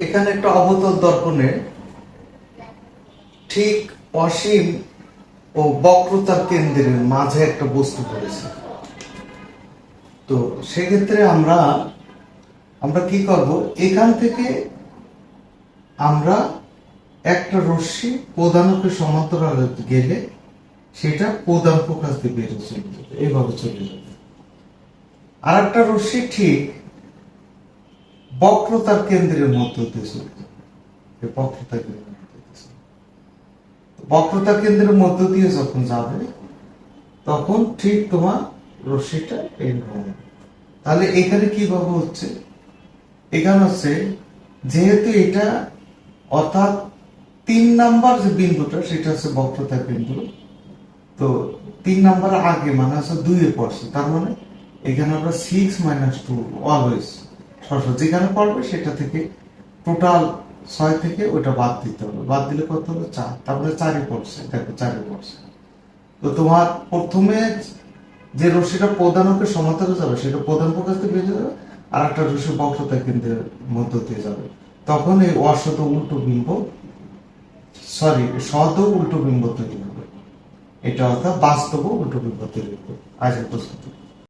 এখানে একটা অবতল দর্পণে ঠিক অসীম ও বক্রতার কেন্দ্রের মাঝে একটা বস্তু পড়েছে। তো সেক্ষেত্রে আমরা আমরা কি করব? এখান থেকে আমরা একটা রশ্মি প্রধানকে সমান্তরাল গেলে সেটা প্রধান ফোকাস দিয়ে যাবে। এইভাবে চলে যাবে। আর একটা রশ্মি ঠিক বক্রতার কেন্দ্রের মধ্য দিয়ে চলে যাবে এই বক্রতার কেন্দ্রের। বক্রতা কেন্দ্রের মধ্য দিয়ে যখন যাবে, তখন ঠিক তোমার রশ্মিটা এইরকম হবে। তাহলে এখানে কীভাবে হচ্ছে এখানে হচ্ছে, যেহেতু এটা অর্থাৎ তিন নাম্বার যে বিন্দুটা, সেটা হচ্ছে বক্রতা বিন্দু তো তিন নাম্বার আগে মানে হচ্ছে দুইয়ে পড়ছে তার মানে এখানে আমরা সিক্স মাইনাস টু অলওয়েজ সরাসরি যেখানে পড়বে সেটা থেকে টোটাল ছয় থেকে ওইটা বাদ দিতে হবে। বাদ দিলে কত হবে? চার। তারপরে চারে পড়ছে। দেখো চারে পড়ছে। তো তোমার প্রথমে যে রশ্মিটা প্রধানকে সমান্তরে যাবে, সেটা প্রধান প্রকাশ থেকে বেরিয়ে যাবে, আর একটা রশ্মি বক্রতা কেন্দ্রের মধ্য দিয়ে যাবে। তখন এই অসত উল্টো বিম্ব সরি সদ উল্টো বিম্ব তৈরি হবে। এটা অর্থাৎ বাস্তব উল্টো বিম্ব তৈরি হবে। আজকের প্রস্তুতি